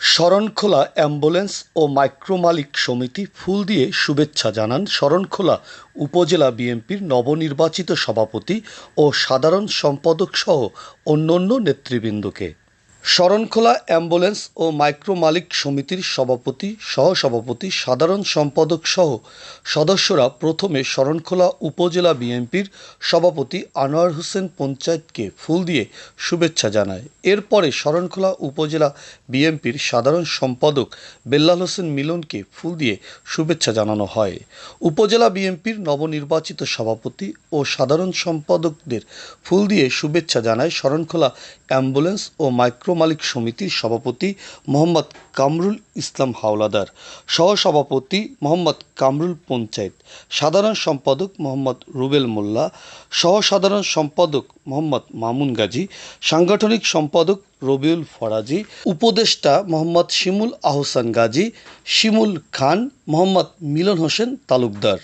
Sharankhola ambulance ও micro মালিক সমিতি ফুল দিয়ে শুভেচ্ছা জানান শরণখোলা উপজেলা বিএনপির নবনির্বাচিত সভাপতি ও সাধারণ সম্পাদক সহ অন্যান্য নেতৃবৃন্দকে। শরণখোলা অ্যাম্বুলেন্স ও মাইক্রো মালিক সমিতির সভাপতি, সহসভাপতি, সাধারণ সম্পাদক সহ সদস্যরা প্রথমে শরণখোলা উপজেলা বিএনপির সভাপতি আনোয়ার হোসেন পঞ্চায়েতকে ফুল দিয়ে শুভেচ্ছা জানায়। এরপরে শরণখোলা উপজেলা বিএনপির সাধারণ সম্পাদক বেল্লাল হোসেন মিলনকে ফুল দিয়ে শুভেচ্ছা জানানো হয়। উপজেলা বিএনপির নবনির্বাচিত সভাপতি ও সাধারণ সম্পাদকদের ফুল দিয়ে শুভেচ্ছা জানায় শরণখোলা অ্যাম্বুলেন্স ও মাইক্রো মালিক সমিতির সভাপতি মোহাম্মদ কামরুল ইসলাম হাওলাদার, সহসভাপতি মোহাম্মদ কামরুল পঞ্চায়েত, সাধারণ সম্পাদক মোহাম্মদ রুবেল মোল্লা, সহসাধারণ সম্পাদক মোহাম্মদ মামুন গাজী, সাংগঠনিক সম্পাদক রবিউল ফরাজি, উপদেষ্টা মোহাম্মদ শিমুল আহসান গাজী, শিমুল খান, মোহাম্মদ মিলন হোসেন তালুকদার।